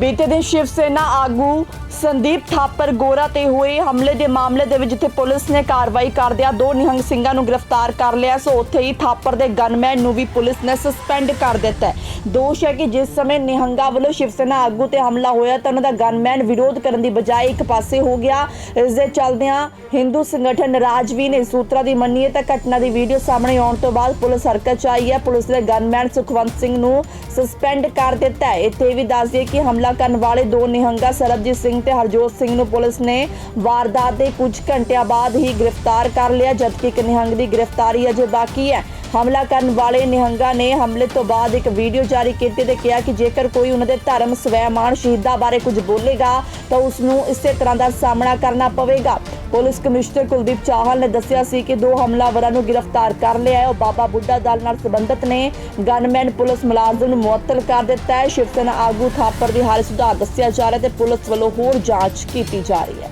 ਬੀਤੇ ਦਿਨ ਸ਼ਿਵ ਸੈਨਾ ਆਗੂ ਸੰਦੀਪ ਥਾਪਰ ਗੋਰਾ ਤੇ ਹੋਏ ਹਮਲੇ ਦੇ ਮਾਮਲੇ ਦੇ ਵਿੱਚ ਜਿੱਥੇ ਪੁਲਿਸ ਨੇ ਕਾਰਵਾਈ ਕਰਦਿਆਂ ਦੋ ਨਿਹੰਗ ਸਿੰਘਾਂ ਨੂੰ ਗ੍ਰਿਫਤਾਰ ਕਰ ਲਿਆ, ਸੋ ਉੱਥੇ ਹੀ ਥਾਪਰ ਦੇ ਗਨਮੈਨ ਨੂੰ ਵੀ ਪੁਲਿਸ ਨੇ ਸਸਪੈਂਡ ਕਰ ਦਿੱਤਾ ਦੋਸ਼ ਹੈ ਕਿ ਜਿਸ ਸਮੇਂ ਨਿਹੰਗਾਂ ਵੱਲੋਂ ਸ਼ਿਵ ਸੈਨਾ ਆਗੂ ਤੇ ਹਮਲਾ ਹੋਇਆ ਤਾਂ ਉਹਨਾਂ ਦਾ ਗਨਮੈਨ ਵਿਰੋਧ ਕਰਨ ਦੀ ਬਜਾਏ ਇੱਕ ਪਾਸੇ ਹੋ ਗਿਆ। ਇਸ ਦੇ ਚੱਲਦਿਆਂ ਹਿੰਦੂ ਸੰਗਠਨ ਰਾਜਵੀ ਨੇ ਸੂਤਰਾਂ ਦੀ ਮੰਨੀਏ ਤਾਂ ਘਟਨਾ ਦੀ ਵੀਡੀਓ ਸਾਹਮਣੇ ਆਉਣ ਤੋਂ ਬਾਅਦ ਪੁਲਿਸ ਹਰਕਤ 'ਚ ਆਈ ਹੈ। ਪੁਲਿਸ ਨੇ ਗਨਮੈਨ ਸੁਖਵੰਤ ਸਿੰਘ ਨੂੰ ਸਸਪੈਂਡ ਕਰ ਦਿੱਤਾ ਹੈ। ਇੱਥੇ ਇਹ ਵੀ ਦੱਸ ਦਈਏ ਕਿ ਹਮਲਾ ਕਰਨ ਵਾਲੇ ਦੋ ਨਿਹੰਗਾ ਸਰਬਜੀਤ ਸਿੰਘ ਤੇ ਹਰਜੋਤ ਸਿੰਘ ਨੂੰ ਪੁਲਿਸ ਨੇ ਵਾਰਦਾਤ ਦੇ ਕੁਝ ਘੰਟਿਆਂ ਬਾਅਦ ਹੀ ਗ੍ਰਿਫਤਾਰ ਕਰ ਲਿਆ, ਜਦਕਿ ਇੱਕ ਨਿਹੰਗ ਦੀ ਗ੍ਰਿਫਤਾਰੀ ਅਜੇ ਬਾਕੀ ਹੈ। ਹਮਲਾ ਕਰਨ ਵਾਲੇ ਨਿਹੰਗਾਂ ਨੇ ਹਮਲੇ ਤੋਂ ਬਾਅਦ ਇੱਕ ਵੀਡੀਓ ਜਾਰੀ ਕੀਤੀ ਤੇ ਕਿਹਾ ਕਿ ਜੇਕਰ ਕੋਈ ਉਹਨਾਂ ਦੇ ਧਰਮ ਸਵੈਮਾਨ ਸ਼ਹੀਦਾਂ ਬਾਰੇ ਕੁਝ ਬੋਲੇਗਾ, ਤਾਂ ਉਸ ਨੂੰ ਇਸੇ ਤਰ੍ਹਾਂ ਦਾ ਸਾਹਮਣਾ ਕਰਨਾ ਪਵੇਗਾ। ਪੁਲਿਸ ਕਮਿਸ਼ਨਰ ਕੁਲਦੀਪ ਚਾਹਲ ਨੇ ਦੱਸਿਆ ਸੀ ਕਿ ਦੋ ਹਮਲਾਵਰਾਂ ਨੂੰ ਗ੍ਰਿਫਤਾਰ ਕਰ ਲਿਆ ਹੈ। ਉਹ ਬਾਬਾ ਬੁੱਢਾ ਦਲ ਨਾਲ ਸੰਬੰਧਿਤ ਨੇ। ਗਨਮੈਨ ਪੁਲਿਸ ਮੁਲਾਜ਼ਮ ਨੂੰ ਮੁਅੱਤਲ ਕਰ ਦਿੱਤਾ ਹੈ। ਸ਼ਿਵ ਸੈਨਾ ਆਗੂ ਥਾਪਰ ਦੀ ਹਾਲਤ ਸੁਧਾਰ ਦੱਸਿਆ ਜਾ ਰਿਹਾ ਤੇ ਪੁਲਿਸ ਵੱਲੋਂ ਹੋਰ ਜਾਂਚ ਕੀਤੀ ਜਾ ਰਹੀ ਹੈ।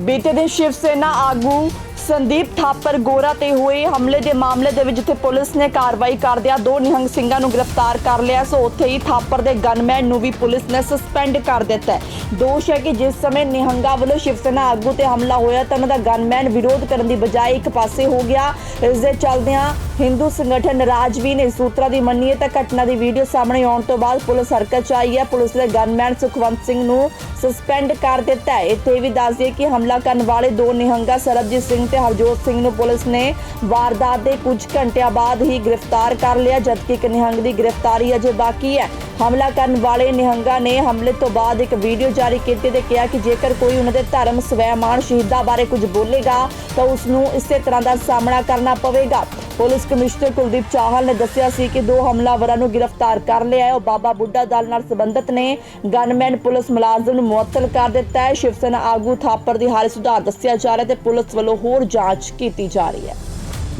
ਬੀਤੇ ਦਿਨ ਸ਼ਿਵ ਸੈਨਾ ਆਗੂ ਸੰਦੀਪ ਥਾਪਰ ਗੋਰਾ ਤੇ ਹੋਏ ਹਮਲੇ ਦੇ ਮਾਮਲੇ ਦੇ ਵਿੱਚ ਜਿੱਥੇ ਪੁਲਿਸ ਨੇ ਕਾਰਵਾਈ ਕਰਦਿਆਂ ਦੋ ਨਿਹੰਗ ਸਿੰਘਾਂ ਨੂੰ ਗ੍ਰਿਫਤਾਰ ਕਰ ਲਿਆ। ਸੋ ਉੱਥੇ ਹੀ ਥਾਪਰ ਦੇ ਗਨਮੈਨ ਨੂੰ ਵੀ ਪੁਲਿਸ ਨੇ ਸਸਪੈਂਡ ਕਰ ਦਿੱਤਾ ਹੈ। ਦੋਸ਼ ਹੈ ਕਿ ਜਿਸ ਸਮੇਂ ਨਿਹੰਗਾਂ ਵੱਲੋਂ ਸ਼ਿਵ ਸੈਨਾ ਆਗੂ ਤੇ ਹਮਲਾ ਹੋਇਆ ਤਾਂ ਉਹਨਾਂ ਦਾ ਗਨਮੈਨ ਵਿਰੋਧ ਕਰਨ ਦੀ ਬਜਾਏ ਇੱਕ ਪਾਸੇ ਹੋ ਗਿਆ। ਇਸ ਦੇ ਚੱਲਦਿਆਂ ਹਿੰਦੂ ਸੰਗਠਨ ਰਾਜਵੀ ਨੇ ਸੂਤਰਾਂ ਦੀ ਮੰਨੀਏ ਤਾਂ ਘਟਨਾ ਦੀ ਵੀਡੀਓ ਸਾਹਮਣੇ ਆਉਣ ਤੋਂ ਬਾਅਦ ਪੁਲਿਸ ਹਰਕਤ 'ਚ ਆਈ ਹੈ। ਪੁਲਿਸ ਨੇ ਗਨਮੈਨ ਸੁਖਵੰਤ ਸਿੰਘ ਨੂੰ ਸਸਪੈਂਡ ਕਰ ਦਿੱਤਾ ਹੈ। ਇੱਥੇ ਇਹ ਵੀ ਦੱਸ ਦਈਏ ਕਿ ਹਮਲਾ ਕਰਨ ਵਾਲੇ ਦੋ ਨਿਹੰਗਾ ਸਰਬਜੀਤ ਸਿੰਘ ਤੇ ਹਰਜੋਤ ਸਿੰਘ ਨੂੰ ਪੁਲਿਸ ਨੇ ਵਾਰਦਾਤ ਦੇ ਕੁਝ ਘੰਟਿਆਂ ਬਾਅਦ ਹੀ ਗ੍ਰਿਫਤਾਰ ਕਰ ਲਿਆ, ਜਦਕਿ ਇੱਕ ਨਿਹੰਗ ਦੀ ਗ੍ਰਿਫਤਾਰੀ ਅਜੇ ਬਾਕੀ ਹੈ। ਹਮਲਾ ਕਰਨ ਵਾਲੇ ਨਿਹੰਗਾਂ ਨੇ ਹਮਲੇ ਤੋਂ ਬਾਅਦ ਇੱਕ ਵੀਡੀਓ ਜਾਰੀ ਕੀਤੀ ਤੇ ਕਿਹਾ ਕਿ ਜੇਕਰ ਕੋਈ ਉਹਨਾਂ ਦੇ ਧਰਮ ਸਵੈਮਾਨ ਸ਼ਹੀਦਾਂ ਬਾਰੇ ਕੁਝ ਬੋਲੇਗਾ, ਤਾਂ ਉਸ ਨੂੰ ਇਸੇ ਤਰ੍ਹਾਂ ਦਾ ਸਾਹਮਣਾ ਕਰਨਾ ਪਵੇਗਾ। ਪੁਲਿਸ ਕਮਿਸ਼ਨਰ ਕੁਲਦੀਪ ਚਾਹਲ ਨੇ ਦੱਸਿਆ ਸੀ ਕਿ ਦੋ ਹਮਲਾਵਰਾਂ ਨੂੰ ਗ੍ਰਿਫਤਾਰ ਕਰ ਲਿਆ ਹੈ। ਉਹ ਬਾਬਾ ਬੁੱਢਾ ਦਲ ਨਾਲ ਸੰਬੰਧਿਤ ਨੇ। ਗਨਮੈਨ ਪੁਲਿਸ ਮੁਲਾਜ਼ਮ ਨੂੰ ਮੁਅੱਤਲ ਕਰ ਦਿੱਤਾ ਹੈ। ਸ਼ਿਵ ਸੈਨਾ ਆਗੂ ਥਾਪਰ ਦੀ ਹਾਲਤ ਸੁਧਾਰ ਦੱਸਿਆ ਜਾ ਰਿਹਾ ਤੇ ਪੁਲਿਸ ਵੱਲੋਂ ਹੋਰ ਜਾਂਚ ਕੀਤੀ ਜਾ ਰਹੀ ਹੈ।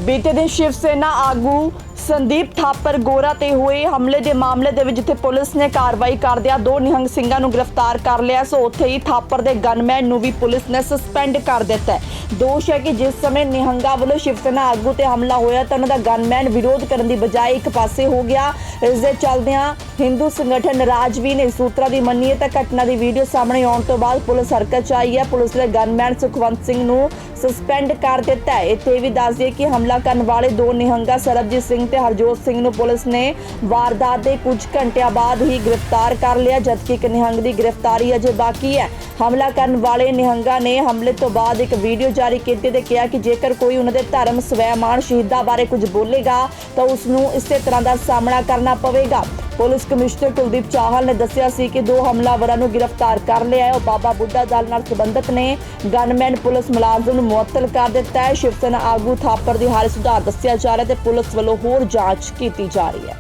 ਬੀਤੇ ਦਿਨ ਸ਼ਿਵ ਸੈਨਾ ਆਗੂ ਸੰਦੀਪ ਥਾਪਰ ਗੋਰਾ ਤੇ ਹੋਏ ਹਮਲੇ ਦੇ ਮਾਮਲੇ ਦੇ ਵਿੱਚ ਜਿੱਥੇ ਪੁਲਿਸ ਨੇ ਕਾਰਵਾਈ ਕਰਦਿਆਂ ਦੋ ਨਿਹੰਗ ਸਿੰਘਾਂ ਨੂੰ ਗ੍ਰਿਫਤਾਰ ਕਰ ਲਿਆ। ਸੋ ਉੱਥੇ ਹੀ ਥਾਪਰ ਦੇ ਗਨਮੈਨ ਨੂੰ ਵੀ ਪੁਲਿਸ ਨੇ ਸਸਪੈਂਡ ਕਰ ਦਿੱਤਾ ਹੈ। ਦੋਸ਼ ਹੈ ਕਿ ਜਿਸ ਸਮੇਂ ਨਿਹੰਗਾਂ ਵੱਲੋਂ ਸ਼ਿਵ ਸੈਨਾ ਆਗੂ ਤੇ ਹਮਲਾ ਹੋਇਆ ਤਾਂ ਉਹਨਾਂ ਦਾ ਗਨਮੈਨ ਵਿਰੋਧ ਕਰਨ ਦੀ ਬਜਾਏ ਇੱਕ ਪਾਸੇ ਹੋ ਗਿਆ। ਇਸ ਦੇ ਚੱਲਦਿਆਂ ਹਿੰਦੂ ਸੰਗਠਨ ਰਾਜਵੀ ਨੇ ਸੂਤਰਾਂ ਦੀ ਮੰਨੀਏ ਤਾਂ ਘਟਨਾ ਦੀ ਵੀਡੀਓ ਸਾਹਮਣੇ ਆਉਣ ਤੋਂ ਬਾਅਦ ਪੁਲਿਸ ਹਰਕਤ 'ਚ ਆਈ ਹੈ। ਪੁਲਿਸ ਨੇ ਗਨਮੈਨ ਸੁਖਵੰਤ ਸਿੰਘ ਨੂੰ ਸਸਪੈਂਡ ਕਰ ਦਿੱਤਾ ਹੈ। ਇੱਥੇ ਇਹ ਵੀ ਦੱਸ ਦਈਏ ਕਿ ਹਮਲਾ ਕਰਨ ਵਾਲੇ ਦੋ ਨਿਹੰਗਾ ਸਰਬਜੀਤ ਸਿੰਘ ਤੇ ਹਰਜੋਤ ਸਿੰਘ ਨੂੰ ਪੁਲਿਸ ਨੇ ਵਾਰਦਾਤ ਦੇ ਕੁਝ ਘੰਟਿਆਂ ਬਾਅਦ ਹੀ ਗ੍ਰਿਫਤਾਰ ਕਰ ਲਿਆ, ਜਦਕਿ ਇੱਕ ਨਿਹੰਗ ਦੀ ਗ੍ਰਿਫਤਾਰੀ ਅਜੇ ਬਾਕੀ ਹੈ। ਹਮਲਾ ਕਰਨ ਵਾਲੇ ਨਿਹੰਗਾਂ ਨੇ ਹਮਲੇ ਤੋਂ ਬਾਅਦ ਇੱਕ ਵੀਡੀਓ ਜਾਰੀ ਕੀਤੀ ਤੇ ਕਿਹਾ ਕਿ ਜੇਕਰ ਕੋਈ ਉਹਨਾਂ ਦੇ ਧਰਮ ਸਵੈਮਾਨ ਸ਼ਹੀਦਾਂ ਬਾਰੇ ਕੁਝ ਬੋਲੇਗਾ ਤਾਂ ਉਸ ਨੂੰ ਇਸੇ ਤਰ੍ਹਾਂ ਦਾ ਸਾਹਮਣਾ ਕਰਨਾ ਪਵੇਗਾ। ਪੁਲਿਸ ਕਮਿਸ਼ਨਰ ਕੁਲਦੀਪ ਚਾਹਲ ਨੇ ਦੱਸਿਆ ਸੀ ਕਿ ਦੋ ਹਮਲਾਵਰਾਂ ਨੂੰ ਗ੍ਰਿਫਤਾਰ ਕਰ ਲਿਆ ਹੈ। ਉਹ ਬਾਬਾ ਬੁੱਢਾ ਦਲ ਨਾਲ ਸੰਬੰਧਿਤ ਨੇ। ਗਨਮੈਨ ਪੁਲਿਸ ਮੁਲਾਜ਼ਮ ਨੂੰ ਮੁਅੱਤਲ ਕਰ ਦਿੱਤਾ ਹੈ। ਸ਼ਿਵ ਸੈਨਾ ਆਗੂ ਥਾਪਰ ਦੀ ਹਾਲਤ ਸੁਧਾਰ ਦੱਸਿਆ ਜਾ ਰਿਹਾ ਤੇ ਪੁਲਿਸ ਵੱਲੋਂ ਹੋਰ ਜਾਂਚ ਕੀਤੀ ਜਾ ਰਹੀ ਹੈ।